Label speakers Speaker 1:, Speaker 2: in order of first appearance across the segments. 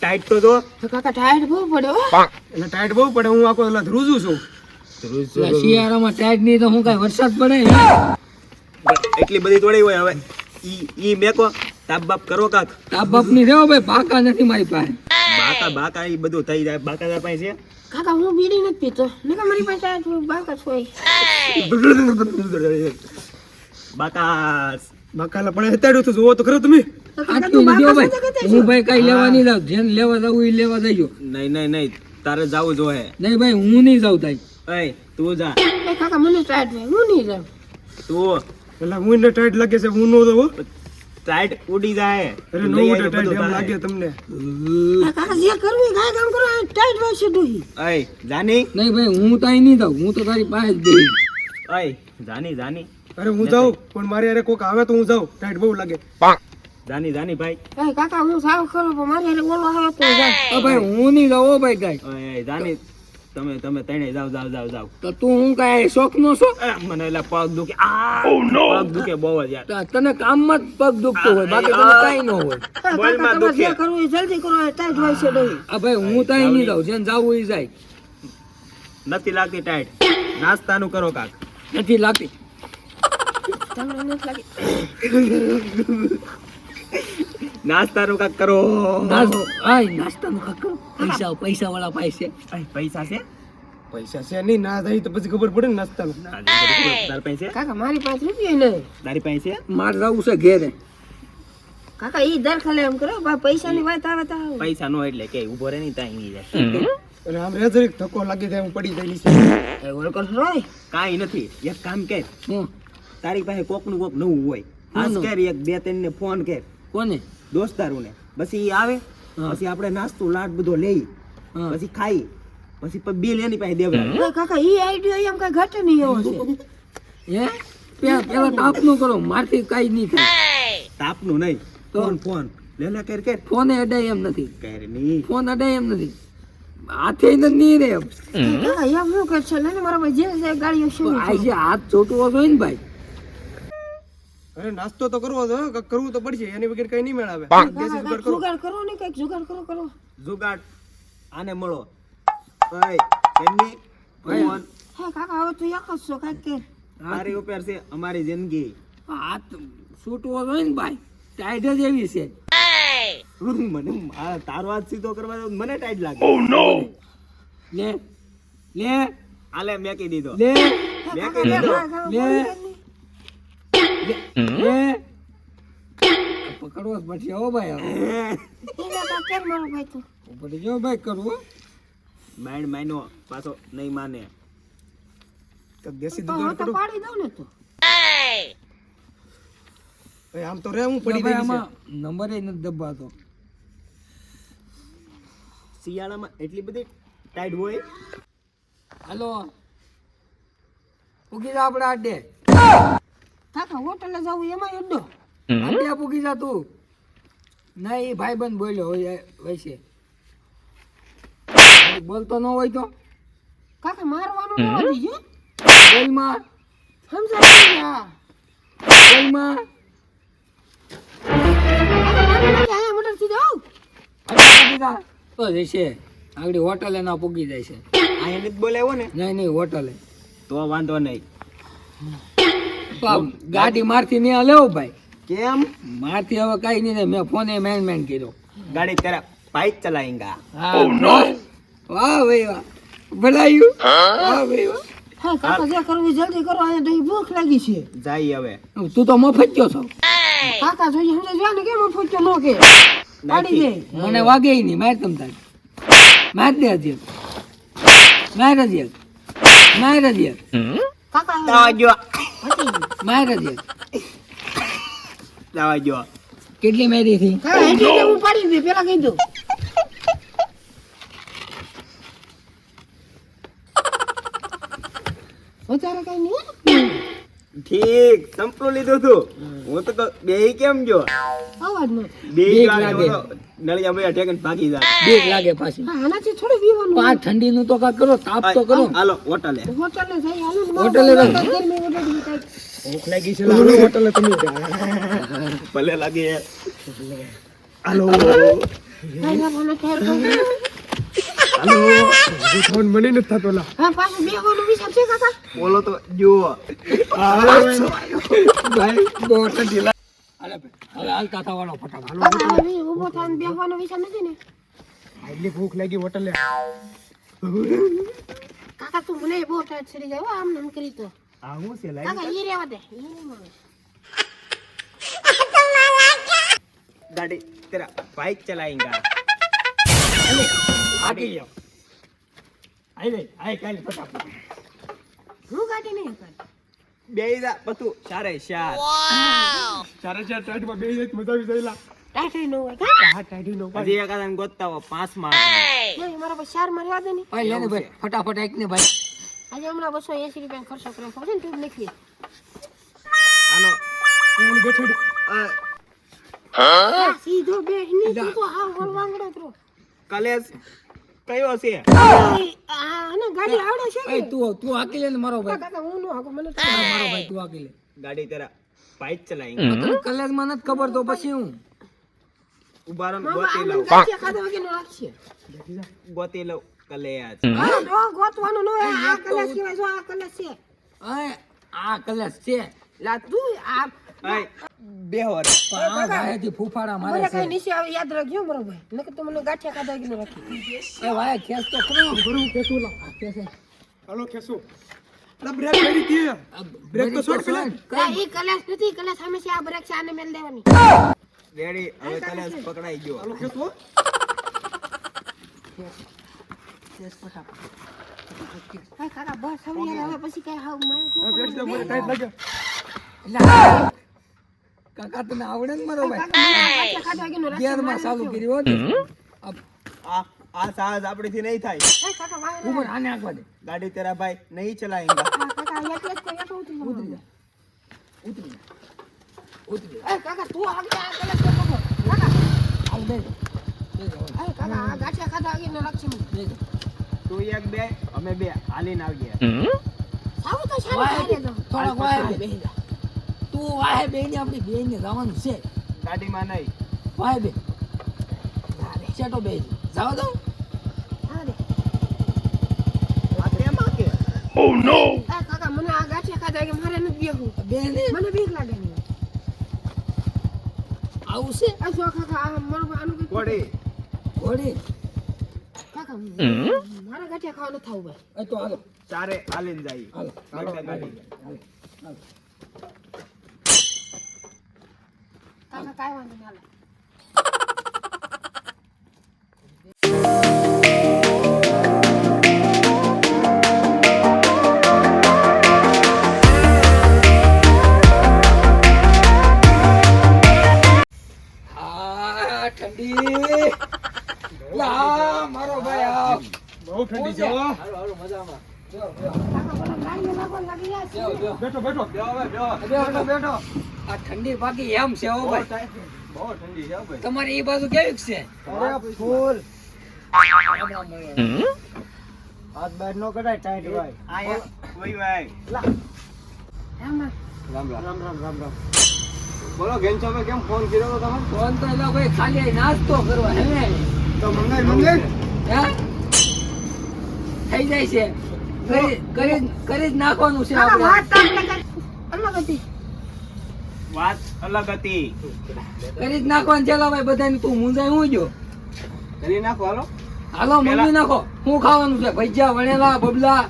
Speaker 1: Tight તો. તો
Speaker 2: કાકા ટાઈટ બહુ પડ્યો હો.
Speaker 3: એટલે ટાઈટ બહુ પડે. હું આખો એટલે ધ્રુજું છું.
Speaker 4: શિયાળામાં ટાઈટ નહીં તો હું કાંઈ વરસાદ પડે
Speaker 1: એટલી બધી તોડી હોય હવે. ઈ ઈ મેકો. તાપ બાપ કરો કાક.
Speaker 4: તાપ બાપની રેવો ભાઈ. બાકા નથી મારી પાસે.
Speaker 1: બાકા બાકા ઈ બધું થઈ જાય. બાકા તાર પાસે છે?
Speaker 2: કાકા હું બીડી નથી પીતો. નકર મારી પાસે બાકા છોય
Speaker 1: બાકા
Speaker 3: બકાલા પણ હેતાડ્યું તો જોવો તો ખરો તમે.
Speaker 4: આટલું
Speaker 2: બાકા
Speaker 4: ભાઈ હું ભાઈ કઈ લેવા નહીં જાઉં. જેને લેવા જાવ ઈ લેવા જઈજો
Speaker 1: નહીં નહીં નહીં. તારે જાવું જોહે
Speaker 4: નહીં ભાઈ હું નહીં જાઉં તાઈ.
Speaker 1: એય તું જા.
Speaker 2: એ કાકા મને ટાઈટ નહીં. હું નહીં જાઉં.
Speaker 1: તું.
Speaker 3: એટલે હું ને ટાઈટ લાગે છે હું નો દઉં
Speaker 1: ટાઈટ ઉડી જાય.
Speaker 3: અરે નો ઉડે ટાઈટ એમ લાગે તમને.
Speaker 2: કાકા જે કરવું એ કાંઈ કામ કરો ટાઈટ હોય છે દોહી
Speaker 1: એય જાની.
Speaker 4: નહીં ભાઈ હું તાઈ નહીં જાઉં. હું તો તારી પાસે જ બેસી
Speaker 1: એય જાની જાની.
Speaker 3: અરે હું જાઉં પણ મારે અરે કોક આવે તો હું જાઉં. ટાઈટ બહુ લાગે.
Speaker 1: દાની દાની ભાઈ.
Speaker 2: એ કાકા હું સાવ ખરો પણ મારે અરે ઓલો આવે તો જાય.
Speaker 4: ઓ ભાઈ હું નહીં જાઉં ભાઈ
Speaker 1: ગાય એ દાની તમે તમે તણે જાવ જાવ જાવ જાવ
Speaker 4: તો તું હું કાય શોખ નો છો
Speaker 1: મને એટલે પગ દુખે. આ પગ દુખે બહુ જ યાર.
Speaker 4: તને કામમાં જ પગ દુખતો હોય બાકી તને કાઈ ન હોય.
Speaker 1: બોલમાં દુખે.
Speaker 2: કરવું જલ્દી કરો ટાઈટ હોય છે ડોહી
Speaker 4: આ ભાઈ હું તાઈ નહીં જાવ જેન જાવ એ જાય.
Speaker 1: નથી લાગતી ટાઈટ નાસ્તાનું કરો કાક.
Speaker 4: નથી લાગતી.
Speaker 2: નથી લાગે
Speaker 1: નાસ્તાનું કાક કરો.
Speaker 4: નાસ્તો આય નાસ્તાનું કાક કરો. પૈસા પૈસા વાળા પાસે
Speaker 1: આય પૈસા છે?
Speaker 3: પૈસા છે નહીં ના થાય તો પછી ખબર પડે ને નાસ્તા
Speaker 1: નું તારી પાસે
Speaker 2: કાકા મારી પાસે રૂપિયા નહીં
Speaker 1: તારી પાસે
Speaker 4: માર જવું છે ઘેરે.
Speaker 2: કાકા ઈ દર ખાલે એમ કરો બા પૈસાની વાત આવે તો
Speaker 1: પૈસા નો એટલે કે ઊભો રહે નહીં ત્યાં નહીં જાય
Speaker 3: અને આમ રે જરીક ધક્કો લાગી જાય હું પડી જાય નીચે
Speaker 2: એ ઓળખો રોય?
Speaker 1: કાંઈ નથી. એક કામ કે
Speaker 4: હું
Speaker 1: તારી પાસે કોકનું કોક નવું હોય.
Speaker 4: ખાસ?
Speaker 1: કર એક બે ત્રણ ને ફોન કર.
Speaker 4: કોને?
Speaker 1: દોસ્તારું ને પછી ઈ આવે પછી આપણે નાસ્તો લાટ બધો લઈ પછી ખાઈ પછી બિલ એની પાસે દેવડાવે
Speaker 2: કાકા ઈ આઈડિયા એમ કઈ ઘટે નહીં એવો છે.
Speaker 4: હે? પેલા પેલા તાપનું કરો મારથી કાઈ નહીં થાય.
Speaker 1: તાપનું નહીં.
Speaker 4: તો?
Speaker 1: Phone phone. લેલા લે કર કર.
Speaker 4: ફોને અડાય એમ નથી.
Speaker 1: કર નહીં.
Speaker 4: ફોન અડાય એમ નથી. હાથે જ નહીં રે. એમ
Speaker 2: એમ શું કરશે? ને મારા ભાઈ જે ગાડીઓ શું
Speaker 4: આ જે હાથ ચોટવો જોઈએ ને ભાઈ
Speaker 3: અરે નાસ્તો તો કરવો છે હો, કરવું તો પડશે. એની વગર કઈ નહીં મેળાવે. જુગાડ કરો
Speaker 2: ને કંઈક જુગાડ કરો કરો.
Speaker 1: જુગાડ. આને મળો. ભાઈ એમની ભગવાન
Speaker 2: હે કાકા હવે તું એક જ છો કંઈક કે.
Speaker 1: મારી ઉપર છે અમારી જિંદગી.
Speaker 4: હાથ છૂટવો જોઈએ ને ભાઈ. ટાઈટ જ એવી છે.
Speaker 1: મને તાર હાથ સીધો કરવા મને ટાઈટ લાગે.
Speaker 4: લે લે.
Speaker 1: આલે મેકી દીધો.
Speaker 4: લે.
Speaker 2: મેકી દીધો. લે કાકા
Speaker 4: લે.
Speaker 2: બોલી જ નહીં.
Speaker 4: લે પકડવો જ પડશે હો ભાઈ હવે.
Speaker 2: એ કાકા કેમ મારો ભાઈ તો?
Speaker 4: પડી જો ભાઈ કરવું
Speaker 1: માઇન્ડ માઇનો પાછો નહીં માને.
Speaker 3: દેશી
Speaker 2: તો
Speaker 3: જુગાડ
Speaker 2: હવે તો પાડી દઉં ને તો.
Speaker 3: ભાઈ આમ તો રે હું પડી ગઈ છે.
Speaker 4: આમાં નંબર નથી દબાતો.
Speaker 1: શિયાળામાં એટલી બધી ટાઈટ હોય?
Speaker 4: હાલો. ઉગી જા આપણે આડે.
Speaker 2: કાકા હોટલે જવું એમાં અડ્ડો
Speaker 4: આટલા પૂકી જા તું. ના એ ભાઈ બંધ બોલ્યો હોય વૈસે બોલતો ન હોય તો?
Speaker 2: કાકા મારવાનું ન દીજો
Speaker 4: બોલમાં?
Speaker 2: સમજાય
Speaker 4: બોલમાં? જા. આગળ હોટલે ના પૂગી જાય છે
Speaker 1: અહીંયા જ બોલાવ્યો ને?
Speaker 4: નહીં નહીં હોટલે.
Speaker 1: તો વાંધો નહીં.
Speaker 4: ગાડી મારથી નહીં લેવો ભાઈ.
Speaker 1: કેમ?
Speaker 4: મારથી હવે કઈ નહીં મેં ફોને મેન મેન કર્યો.
Speaker 1: ગાડી તારા બાઇક ચલાએંગા
Speaker 4: હા. વાહ ભાઈ વાહ. ભલાયું. વાહ ભાઈ વાહ.
Speaker 2: હા કાકા જે કરવું જલ્દી કરો. તો ભૂખ લાગી છે.
Speaker 1: જાય હવે.
Speaker 4: તું તો મફત ગયો છો.
Speaker 2: કાકા જોઈએ સમજે જો ને કેમ ફૂટ્યો નો કે? પાડી દે.
Speaker 4: મને વાગે નહીં. માર તમ તાર. માર દે હજી. માર હજી.
Speaker 2: કાકા
Speaker 1: જો
Speaker 4: માર હજી
Speaker 1: જવા જો
Speaker 4: કેટલી મેરી
Speaker 2: થી હું પાડી દે પેલા કહી દો વધારે કઈ નહીં
Speaker 1: ઠીક સંપલું લીધું તું હું તો બે કેમ જો
Speaker 2: અવાજ નો
Speaker 1: બે
Speaker 4: વાગે લાગે.
Speaker 1: નળિયા ભાઈ ઠેકીને ભાગી જાય.
Speaker 4: બીક લાગે પાછી.
Speaker 2: આનાથી થોડું પીવાનું
Speaker 4: તો આ ઠંડી નું તો કા કરો તાપ તો કરો.
Speaker 1: હાલો હોટલે.
Speaker 2: હોટલે જઈ હાલો
Speaker 4: હોટલે
Speaker 3: ભૂખ લાગી છે લાવો હોટલે તમે
Speaker 1: ભલે લાગે.
Speaker 3: હાલો. હાલો. મને નથી થતો લા.
Speaker 2: હા, પાછું બે હોનું વિચાર છે કાકા?
Speaker 1: બોલો તો જુઓ.
Speaker 3: ભાઈ. બહુ ઠંડી
Speaker 4: ભાઈ, હવે હાલતા થવાનો ફટાફટ.
Speaker 2: ઊભો થઈને બેસવાનો વિચાર નથી ને.
Speaker 3: એટલી ભૂખ લાગી હોટલે
Speaker 2: કાકા તું મને બહુ ટાઈટ ચડી જાય આમ નમ કરી તો.
Speaker 1: આ હું છે લાઈ
Speaker 2: કાકા ઈ રેવા દે ઈ નહીં મળે.
Speaker 1: ગાડી તેરા બાઇક ચલાएगा
Speaker 4: આગી જાઓ આઈ લે આઈ કાલે ફટાફટ.
Speaker 2: હું ગાડી નહીં કર.
Speaker 1: બેઈદા પતુ ચારે ચાર.
Speaker 3: ચારે ચાર ટાઈટમાં બે જાય મજા આવી જઈલા લા.
Speaker 2: ટાઈટ ન હોય
Speaker 3: હા ટાઈટી નો
Speaker 1: હજી એક આદાન ગોતતા પાંચમાં
Speaker 2: નહીં, મારા પાસે ચારમાં રહેવા દે ને.
Speaker 4: ભાઈ લેને ભાઈ ફટાફટ એક ને ભાઈ.
Speaker 2: આજે હમણાં બસો એસી રૂપિયા ખર્ચો કર્યો. ખબર છે ને ટ્યુબ નીકળી
Speaker 1: આનો.
Speaker 3: ફોન ગોઠવડ?
Speaker 1: હા
Speaker 2: સીધો બે ની સીધો હાવ ગોળ વાંગડો કરો
Speaker 1: કલેશ. કયો છે?
Speaker 2: આ અને ગાડી આવડે છે
Speaker 4: કે તું તું હાકી લે ને મારો ભાઈ.
Speaker 2: કાકા હું નો હાકો મને
Speaker 4: મારો ભાઈ તું હાકી લે
Speaker 1: ગાડી તેરા બાઇક ચલાएगा
Speaker 4: તને કલાકમાં નથી ખબર તો પછી હું.
Speaker 1: ઊભા રહો ગોતી
Speaker 2: આ
Speaker 1: લઉં.
Speaker 2: ખાધા વગર નો રાખશે
Speaker 1: ગોતી લઉં કલેશ
Speaker 2: હા જો ગોતવાનું નો આ કલર સિવાય જો આ કલર છે.
Speaker 4: આ કલાક છે.
Speaker 2: લા તું આ
Speaker 1: આય
Speaker 4: વાર આ ભાઈથી ફૂફાડા મારે
Speaker 2: મને
Speaker 4: છે.
Speaker 2: કઈ નીચે આવે યાદ રાખજો મારો ભાઈ. નકર તો મને ગાંઠિયા ખાધા કે ન રાખી.
Speaker 4: એ ભાઈ ખેસ તો
Speaker 3: કરો ભરું કેસું લા.
Speaker 4: આ
Speaker 3: હાલો કેસું. અરે બ્રેક કરી દી બ્રેક તો
Speaker 4: બરી
Speaker 3: છોડ પેલા.
Speaker 2: કઈ કલાસ નથી. કલાસ હંમેશા છે આ બ્રેક છે. આને મેલ દેવાની.
Speaker 1: રેડી હવે કલાસ પકડાઈ ગયો.
Speaker 3: હાલો કેસું હો.
Speaker 2: હા કાકા બસ. હવે હવે પછી કઈ હાવ મારે શું
Speaker 4: કાકા તને આવડે ને મારો ભાઈ?
Speaker 2: રાખશે
Speaker 4: ગેરમાં ચાલુ કર્યું હોત આ
Speaker 1: આ આપણી સાહસ આપણીથી નહીં થાય.
Speaker 2: એ કાકા વાહ
Speaker 4: ઉપર આને આંકવા દે.
Speaker 1: ગાડી તેરા ભાઈ નહીં
Speaker 2: એટલું ઉતરી
Speaker 4: ઉતરી જા. ઉતરી જા. ઉતરી જા.
Speaker 2: એ કાકા તું આગળ આગળ કાકા. આ ગાંઠિયા ખાધા વગર ને મને.
Speaker 1: તું એક બે અમે બે. હાલીને આવીએ.
Speaker 2: આવું તો સારું તું
Speaker 4: વાહે બે ને આપણી બે ને જવાનું છે.
Speaker 1: ગાડીમાં નહીં.
Speaker 4: વાહે બે ચેટો બે જાવ દો
Speaker 2: હા રે.
Speaker 1: આ કેમ આકે
Speaker 2: એ કાકા મને આ ગાંઠિયા ખાધા મારે નથી બેહવું.
Speaker 4: બે ને?
Speaker 2: મને બીક લાગે.
Speaker 4: આવું છે?
Speaker 2: આ જો કાકા આ મારું આનું
Speaker 1: ઘોડી
Speaker 4: ઘોડી
Speaker 2: કાકા મારા ગાંઠિયા ખાવા નથી થવું ભાઈ
Speaker 4: તો હાલો.
Speaker 1: તારે હાલીને જાય.
Speaker 4: હાલો.
Speaker 1: બેઠા ગાડી.
Speaker 4: હાલો હાલો
Speaker 2: કાકા કાંઈ વાંધો નહીં હાલો.
Speaker 4: આ ઠંડી લા મારો ભાઈ આવ
Speaker 3: બહુ ઠંડી છે હો.
Speaker 4: હાલો હાલો મજામાં બેહો, બેહો.
Speaker 2: કાકા મને ગાડીમાં લાગવા લાગી જાય છે.
Speaker 4: બેહો, બેહો.
Speaker 3: બેઠો બેઠો.
Speaker 4: બેહો, બેઠો, બેઠો. આ ઠંડી બાકી એમ છે ઓ ભાઈ.
Speaker 1: બહુ ઠંડી છે ભાઈ.
Speaker 4: તમારી એ બાજુ કેવી છે?
Speaker 3: અરે ફૂલ.
Speaker 1: હાથ બહાર નો કઢાય ટાઈટ ભાઈ આ કોઈ ભાઈ. રામ રામ. રામ રામ. રામ રામ બોલો ગેંચો ભાઈ કેમ ફોન કર્યો તો તમે
Speaker 4: ફોન તો એલા ભાઈ ખાલી નાસ્તો કરવા હે. ને
Speaker 3: તો મંગાઈ મંગાઈ?
Speaker 4: હે? થઈ જાય છે. કરી કરી જ નાખવાનું છે આપણે.
Speaker 2: વાત તો આપણે કાંઈ અલગ હતી.
Speaker 1: વાત અલગ હતી.
Speaker 4: કરી જ નાખો છે એલા ભાઈ બધાને તું મુંજાય હું જો?
Speaker 1: કરી નાખો હાલો.
Speaker 4: હાલો મમ્મી નાખો. હું ખાવાનું છે? ભજીયા વણેલા બબલા?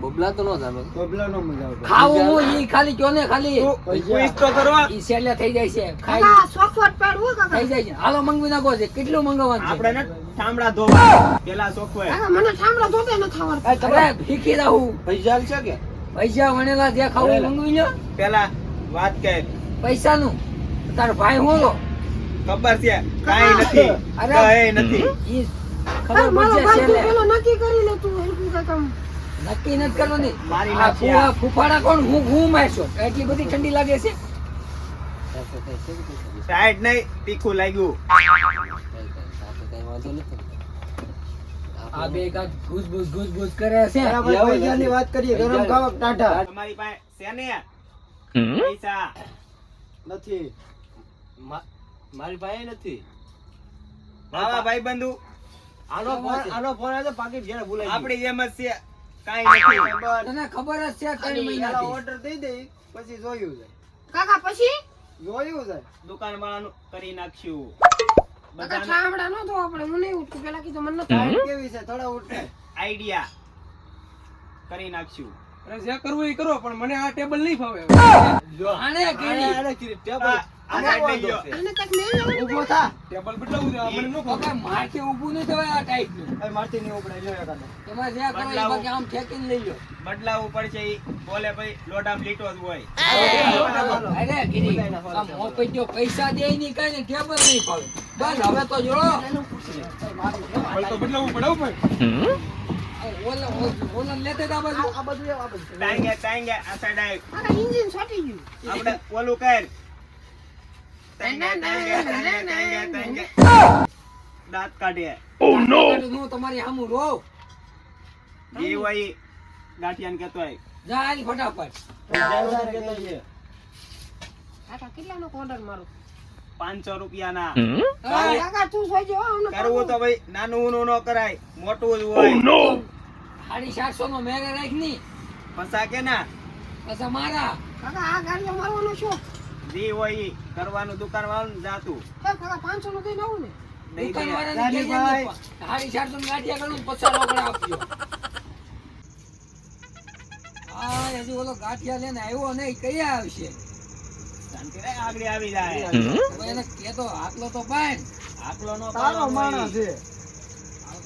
Speaker 4: બબલા તો નો ચાલો.
Speaker 1: બબલા નો મજા આવતો
Speaker 4: ખાવું હું ઈ ખાલી કયો ને ખાલી?
Speaker 1: ક્વિઝ તો કરવા
Speaker 4: ઈ સેલ્યા થઈ જાય છે. ખાઈ
Speaker 2: કાકા ચોખવટ પાડવું કાકા.
Speaker 4: થઈ જાય છે. હાલો મંગવી નાખો છે. કેટલું મંગાવવાનું
Speaker 1: આપણે ને ઠામડા ધોવા પેલા સોખવે
Speaker 2: કાકા મને ઠામડા ધોતે ન ખાવાનું
Speaker 4: અરે ભીખી રહું.
Speaker 1: પૈસા છે કે?
Speaker 4: ભજીયા વણેલા જે ખાવું એ મંગવી લ્યો.
Speaker 1: પેલા વાત કે?
Speaker 4: પૈસાનું? તારો ભાઈ હું લો?
Speaker 1: ખબર છે? કાઈ નથી.
Speaker 4: અરે.
Speaker 1: કઈ નથી.
Speaker 4: ઈ ખબર
Speaker 2: મારો
Speaker 4: પડશે
Speaker 2: ભાઈ પેલો નક્કી કરી લે તું હરખું કામ.
Speaker 4: નક્કી નથી કરવાની
Speaker 1: મારી ના.
Speaker 4: ફુવા- કોણ? હું હું મારશો? એટલી બધી ઠંડી લાગે છે?
Speaker 1: ટાઈટ નહીં તીખું લાગ્યું.
Speaker 4: આ બે કાંઈક ઘૂસ ઘૂસ ઘૂસ કરે છે
Speaker 3: વાત કરીએ ગરમ ખાવા ટાટા
Speaker 1: તમારી પાસે છે ને? પૈસા
Speaker 3: નથી.
Speaker 5: મારી પાસે નથી.
Speaker 1: મારા ભાઈ બંધુ
Speaker 5: આનો ફોન આનો ફોન આવ્યો તો પાકીટ ઘેરે ભૂલાઈ
Speaker 1: આપણી જેમ જ છે. કાઈ નથી.
Speaker 4: તને ખબર જ છે
Speaker 3: કઈ
Speaker 4: મહિના
Speaker 3: ઓર્ડર દઈ દે પછી જોયું છે.
Speaker 2: કાકા પછી?
Speaker 3: જોયું છે.
Speaker 1: દુકાન વાળાનું કરી
Speaker 2: નાખ્યું.
Speaker 1: બધા
Speaker 2: ઠામડા નો તો આપણે હું નહીં ઉઠું પેલા કીધું મને
Speaker 3: કેવી છે? થોડા ઉઠે
Speaker 1: આઈડિયા. કરી નાખશું
Speaker 3: અરે જે કરવું એ કરો પણ મને આ ટેબલ નહીં ફાવે.
Speaker 5: જો
Speaker 4: આને કેની
Speaker 5: આને- આને ટેબલ. આને
Speaker 2: કાંઈક નહીં
Speaker 3: ઊભો થા. ટેબલ બદલાવું છે મને નો ફાવે.
Speaker 4: મારથી ઊભું નહીં થવાય આ ટાઈપનું
Speaker 3: અરે મારથી નહીં ઉપડે જો એકાદો.
Speaker 4: તમારે જે કરો એ બાકી આમ ઠેકીને લઈ લો
Speaker 1: બદલાવું પડશે ઈ. બોલે ભાઈ લોટા લીટો જ હોય.
Speaker 4: અરે ગિરી આ મોપૈયો પૈસા દે નહીં કઈ ને ટેબલ નહીં ફાવે. બસ હવે તો જોડો.
Speaker 3: બદલાવું પડે ભાઈ.
Speaker 4: ઓલા ઓલા લેતે તા બાજુ?
Speaker 1: ટાંગે ટાંગે આ સાઈડ આય.
Speaker 2: કાકા ઇન્જિન છોટી ગયું.
Speaker 1: આપણે ઓલું કર. ટાંગે ટાંગે ટાંગે ટાંગે ટાંગે. દાંત કાઢે.
Speaker 4: હું તમારી સામું રો.
Speaker 1: જે હોય ગાંઠિયાને કહેતો હોય.
Speaker 4: જા આલી ફટાફટ
Speaker 5: જાનદાર કહેતો છે.
Speaker 2: કાકા કેટલાનો ઓર્ડર મારો?
Speaker 1: પાંચસો રૂપિયાના.
Speaker 2: કાકા તું સોજો હો,
Speaker 1: કરવું તો ભાઈ નાનું ઊનું ન કરાય મોટું જ હોય.
Speaker 4: સાડી સાતસો નો મેરે રાખની.
Speaker 1: પસા કે ના?
Speaker 4: પસા મારા.
Speaker 2: કાકા આ ગાડી મારવાનો શું
Speaker 1: જી હોય કરવાનું દુકાન વાળું જાતું.
Speaker 2: કાકા કાકા પાંચસો નો ને?
Speaker 1: દઈ
Speaker 4: દુકાન
Speaker 1: દે
Speaker 4: ને, સાડી ચારસો ની ગાંઠિયા કરું પચાસ રોકડા આપજો હા હજી ઓલો ગાંઠિયા લઈને આવ્યો નહીં કયા આવશે?
Speaker 1: શાંતિ રે, આગળ આવી જાય.
Speaker 4: એને કેતો આટલો તો પાય
Speaker 1: આટલો નો
Speaker 3: તારો માણસ છે
Speaker 4: જોય ઊંડી હોતો આવ્યો બાકી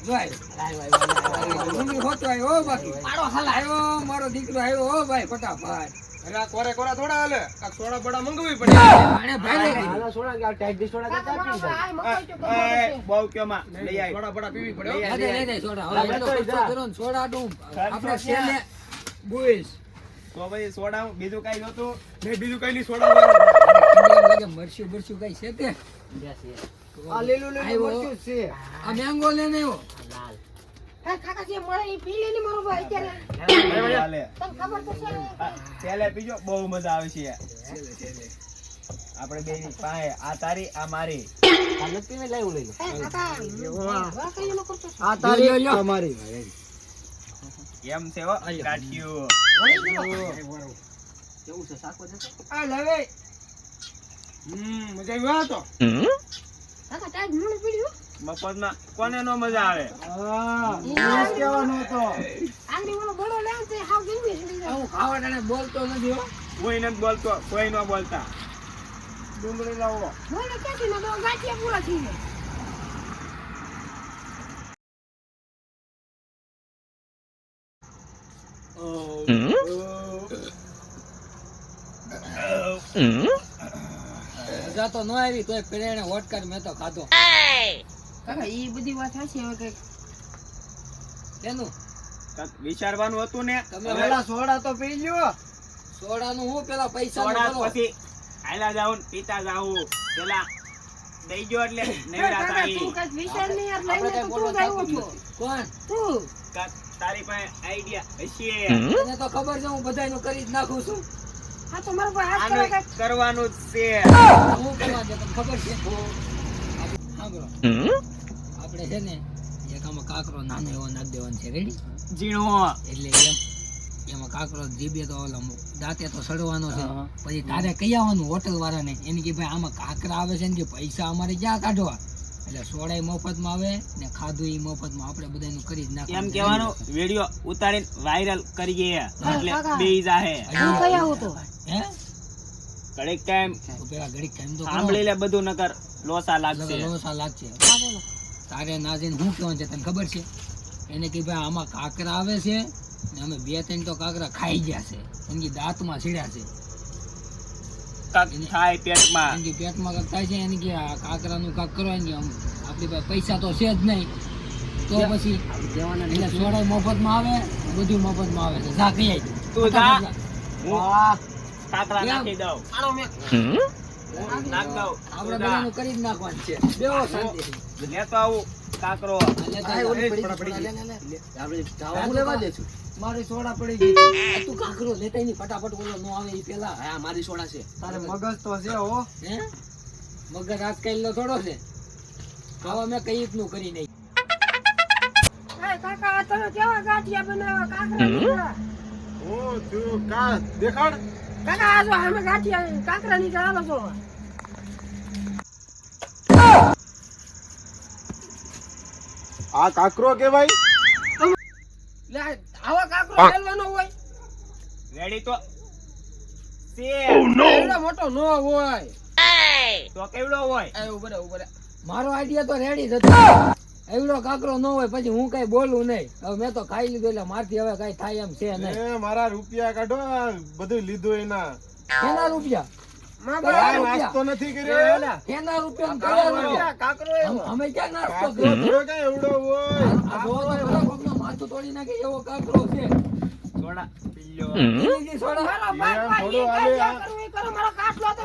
Speaker 4: મારો હાલ. આવ્યો મારો દીકરો આવ્યો હો ભાઈ ફટાફટ.
Speaker 3: એટલે આ કોરે કોરા થોડા હાલે? આ સોડા બડા પડે.
Speaker 4: આને ભાઈ
Speaker 5: સોડા કે આ સોડા કરતા
Speaker 1: એ, બહુ લઈ આય.
Speaker 3: સોડા બડા પીવી પડે હો.
Speaker 1: લઈ
Speaker 4: દે, દે, સોડા. હવે એટલો ખર્ચો
Speaker 5: જા.
Speaker 4: ને સોડા ડૂબ. આપણે
Speaker 1: છે.
Speaker 4: બોઈસ.
Speaker 1: તો ભાઈ સોડા બીજું કઈ નતું
Speaker 3: નહીં બીજું કઈ નહીં સોડા
Speaker 4: લાગે મરચું બરચું કઈ છે તે?
Speaker 3: આ લીલું લીલું જ છે.
Speaker 4: આ મેંગો આવ્યો.
Speaker 2: હા, કાકા જે મળે એ પી લે મારો ભાઈ અત્યારે. તને ખબર તો છે ને?
Speaker 1: આ, બહુ મજા આવશે આપણે બે પાસે આ તારી આ મારી.
Speaker 5: આ પીવી, લઈ
Speaker 2: છે?
Speaker 3: આ
Speaker 4: તારી, લ્યો.
Speaker 1: એમ છે હો? કાઠિયું.
Speaker 5: કેવું છે?
Speaker 3: આ લેવે હમ મજા આવ્યો આ તો
Speaker 2: કાકા તાજ મૂળ પીડ્યું?
Speaker 1: મફતમાં કોને નો મજા આવે?
Speaker 3: હા ઇંગ્લિશ હતો.
Speaker 2: આંગળી ઓલો બળો લે તે હાવ ગમી
Speaker 4: હું ખાવા બોલતો નથી હો.
Speaker 1: કોઈ નથી બોલતો કોઈ ન બોલતા.
Speaker 3: ડુંગળી લાવો.
Speaker 2: બોલે ક્યાંથી ને તો ગાંઠિયા પૂરા થઈ જાય
Speaker 4: મજા તો ન આવી તોય પેરેણે વોટકાર મેં તો ખાધો.
Speaker 2: કાકા એ બધી વાત સાચી હવે કંઈક.
Speaker 4: એનું?
Speaker 1: વિચારવાનું હતું ને?
Speaker 4: તમે
Speaker 3: પેલા સોડા તો પી લ્યો.
Speaker 4: સોડાનું હું પેલા પૈસા
Speaker 1: સોડા પછી આયલા જાઉં પીતા જાઉં. પેલા દઈ ગયો એટલે નેવરા
Speaker 2: કાકા તું
Speaker 1: તારી
Speaker 2: વિચાર નહીં યાર લઈને તો તું જ છો.
Speaker 4: કોણ?
Speaker 2: તું.
Speaker 1: તારી પાસે આઈડિયા હશે.
Speaker 4: મને તો ખબર છે હું બધાયનું કરી જ નાખું છું.
Speaker 2: હા તો મારું
Speaker 1: કરવાનું જ છે.
Speaker 4: હું કરવા દે તમને ખબર છે? આપણે છે ને એક આમાં કાકરો નાનો એવો નાખ દેવાનો છે રેડી
Speaker 1: ઝીણો.
Speaker 4: એટલે એમ એમાં કાકરો જીબે તો ઓલો દાંતે તો સડવાનો છે. પછી તારે કઈ આવવાનું હોટલ વાળાને? એને કે ભાઈ આમાં કાકરા આવે છે ને કે પૈસા અમારે ક્યાં કાઢવા? એટલે સોડાય મફતમાં આવે ને ખાધું એ મફતમાં આપણે બધાનું કરી જ નાખવાનું.
Speaker 1: એમ કહેવાનું વીડિયો ઉતારીને વાયરલ કરીએ એટલે. બે જાહે.
Speaker 2: હું કઈ આવો તો?
Speaker 4: હે?
Speaker 1: ઘડીક ટાઈમ
Speaker 4: પેલા ઘડીક ટાઈમ તો
Speaker 1: સાંભળી લે બધું નકર લોસા લાગશે.
Speaker 4: લોસા લાગશે. તારે નાજીને હું કહેવાનું છે તને ખબર છે? એને કે ભાઈ આમાં કાકરા આવે છે ને અમે બે ત્રણ તો કાકરા ખાઈ ગયા છે. એની દાંતમાં સીડ્યા છે.
Speaker 1: થાય પેટમાં.
Speaker 4: એમ પેટમાં કાંઈક થાય છે એને કે કાકરાનું કાંક કરો એને આમ આપણી પાસે પૈસા તો છે જ નહીં. તો પછી એટલે સોડાય મફતમાં આવે બધું મફતમાં આવે છે. જા કહી
Speaker 1: તું જા.
Speaker 3: વાહ.
Speaker 1: કાકડા નાખી દઉં.
Speaker 2: આનો મેં
Speaker 1: નાખ દઉં.
Speaker 4: આપણે બધાનું કરી જ નાખવાનું છે. બેહો શાંતિથી.
Speaker 1: લેતો આવું કાકરો.
Speaker 4: એટલે તો
Speaker 3: આ
Speaker 4: પડી ગઈ.
Speaker 3: ગઈ.
Speaker 4: લે, લે, લે.
Speaker 5: આપણે જાવા લેવા દે છું.
Speaker 3: મારી સોડા પડી ગઈ
Speaker 4: તું કાકરો લેતા ની ફટાફટ બોલો નો આવે એ પેલા.
Speaker 5: હા, મારી સોડા છે.
Speaker 3: તારે મગજ તો છે હો.
Speaker 4: હે? મગજ આજકાલ થોડો છે. હવે મેં કઈ રીતનું કરી નહીં.
Speaker 2: કાકા તમે કેવા ગાંઠિયા બનાવ્યા? કાકરા
Speaker 6: હું તું કા દેખાડ.
Speaker 2: કાકા આ જો અમે ગાંઠિયા કાકરા નીકળ્યા છો
Speaker 6: આ કાકરો કેવાય
Speaker 2: લે આવા કાકરો ખેલવાનો હોય.
Speaker 1: રેડી તો. છે
Speaker 2: એવડો મોટો નો હોય.
Speaker 1: તો કેવડો હોય?
Speaker 2: એ ઉભરે ઉભરે
Speaker 4: મારો આઈડિયા તો રેડી જ હતો. એવડો કાકરો ન હોય પછી હું કઈ બોલું નહીં. હવે મેં તો ખાઈ લીધું એટલે મારથી હવે કઈ થાય એમ છે નહીં.
Speaker 6: મારા રૂપિયા કાઢો બધું લીધું એના.
Speaker 4: એના રૂપિયા?
Speaker 6: નાસ્તો નથી કર્યો
Speaker 4: રૂપિયા અમ- અમે ક્યાં નાસ્તો કર્યો
Speaker 6: એવડો હોય.
Speaker 4: માથું તોડી નાખે એવો કાકરો છે.
Speaker 1: Soda
Speaker 4: soda.
Speaker 2: મારો કાટલો તો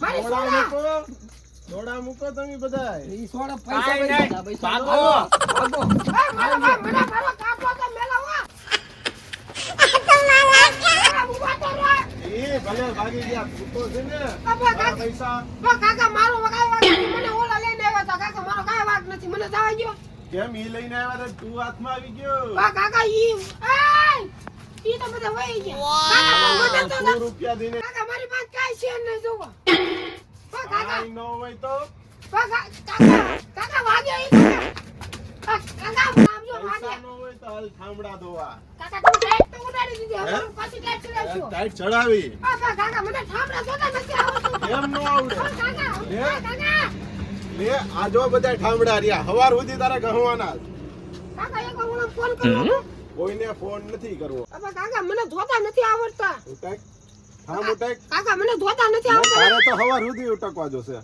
Speaker 2: મારી સોડા
Speaker 6: દોડા મૂકો તમે બધા
Speaker 4: ઈ સોડા પૈસા
Speaker 1: કાંઈ
Speaker 4: પૈસા પૈસા
Speaker 1: ભાગો.
Speaker 4: ભાગો.
Speaker 2: મારો બાપ મને મારો તો ઊભા તો
Speaker 6: એ ભલે ભાગી ગયા ભૂતો છે ને. પૈસા.
Speaker 2: કાકા મારો વગાય વાગ નથી. મને ઓલા લઈને આવ્યા તો કાકા મારો કાય વાગ નથી. મને જવા ગયો
Speaker 6: કેમ ઈ લઈને આવ્યા તો તું હાથમાં આવી ગયો.
Speaker 2: વા કાકા ઈ એય! ઈ તો બધા વહી ગયા. કાકા મને તો
Speaker 6: રૂપિયા દઈને
Speaker 2: કાકા મારી પાસે કાઈ છે ને જોવો
Speaker 6: કાંઈ ન હોય તો?
Speaker 2: કાકા કાકા કાકા વાગ્યો ઈ કાકા વાગ્યા
Speaker 6: ન હોય તો હાલ થાંભળા ધોવા.
Speaker 2: કાકા તું ટાઈટ તો ઉડાડી દીધી હવે
Speaker 6: હે?
Speaker 2: ટાઈટ ચડાવશું
Speaker 6: ટાઈટ ચડાવી.
Speaker 2: આ કાકા મને ઠામડા જોતા નથી આવડતું
Speaker 6: કેમ ન આવડે.
Speaker 2: કાકા કાકા
Speaker 6: લે આ બધા ઠામડા રહ્યા. હવાર સુધી તારે ગહવાના
Speaker 2: કાકા એક વાર ફોન કરો
Speaker 6: કોઈને ફોન નથી કરવો.
Speaker 2: કાકા મને જોતા નથી આવડતા.
Speaker 6: ઠામ ઉટક
Speaker 2: કાકા મને ધોતા નથી આવડતા
Speaker 6: તારે તો હવાર સુધી ઉટકવા જોશે.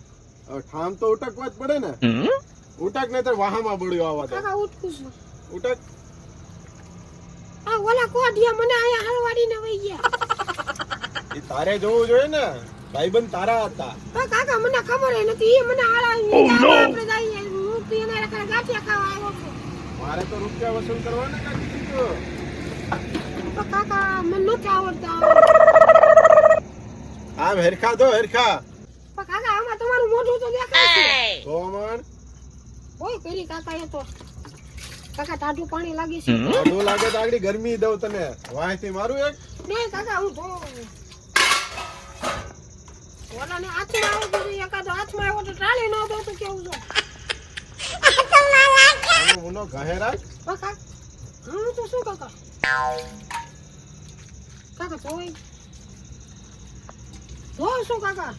Speaker 6: ઠામ તો ઉટકવા જ પડે ને. ઉટક નહીં વાહામાં બળ્યો આવા
Speaker 2: કાકા ઉઠકું છું
Speaker 6: ઉટક.
Speaker 2: આ ઓલા કોઢિયા મને અહીંયા હલવાડીને વહી ગયા.
Speaker 6: એ તારે જોવું જોઈએ ને. ભાઈબંધ તારા હતા.
Speaker 2: કાકા મને ખબર નથી. ઈ મને હાલા આપણે જઈએ. હું તો એના રાખે ગાંઠિયા ખાવા આવ્યો છું.
Speaker 6: મારે તો રૂપિયા વસૂલ કરવાના
Speaker 2: તો કાકા મને નથી આવડતા.
Speaker 6: હેરખા દો હરખા.
Speaker 2: પણ કાકા આમાં તમારું મોઢું તો દેખાય છે.
Speaker 6: તો મણ
Speaker 2: ઓય પેલી કાકા એ તો કાકા ટાઢું પાણી લાગે છે.
Speaker 6: મોઢું લાગે તો આગળ ગરમી દઉં તને. વાંયથી મારું એક.
Speaker 2: નહીં કાકા હું ધો ઓલાને હાથમાં આવું તો એકાદો હાથમાં આવ્યો તો ટાળી ન દો તો કેવું છે?
Speaker 6: આનો મુનો ગહેરા
Speaker 2: કાકા હું તો શું કાકા? કાકા ધોઈ. ધો શું કાકા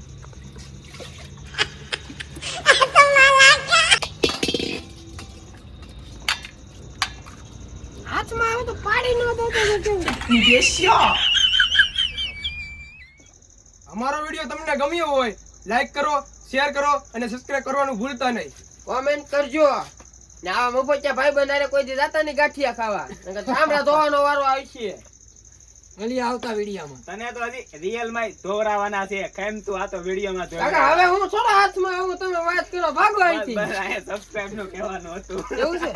Speaker 2: હાથમાં આવ્યો તો પાડી ન દો તો
Speaker 6: અમારો વીડિયો તમને ગમ્યો હોય લાઈક કરો શેર કરો અને સબસ્ક્રાઇબ કરવાનું ભૂલતા નહીં.
Speaker 2: કોમેન્ટ કરજો. ને આવા મફતિયા ભાઈ બનારે કોઈ દી જાતા નહીં ગાંઠિયા ખાવા. ચામડા ધોવાનો વારો આવશે.
Speaker 4: મળીએ આવતા વિડીયામાં.
Speaker 1: તને તો હજી રિયલમાં ધોવરાવાના છે. કેમ તું આ તો વીડિયો માં
Speaker 2: કાકા હવે હું થોડા હાથમાં આવું તમે વાત કરો ભાગો અહીંથી.
Speaker 1: સબસ્ક્રાઇબનું કહેવાનું હતું.
Speaker 2: એવું છે?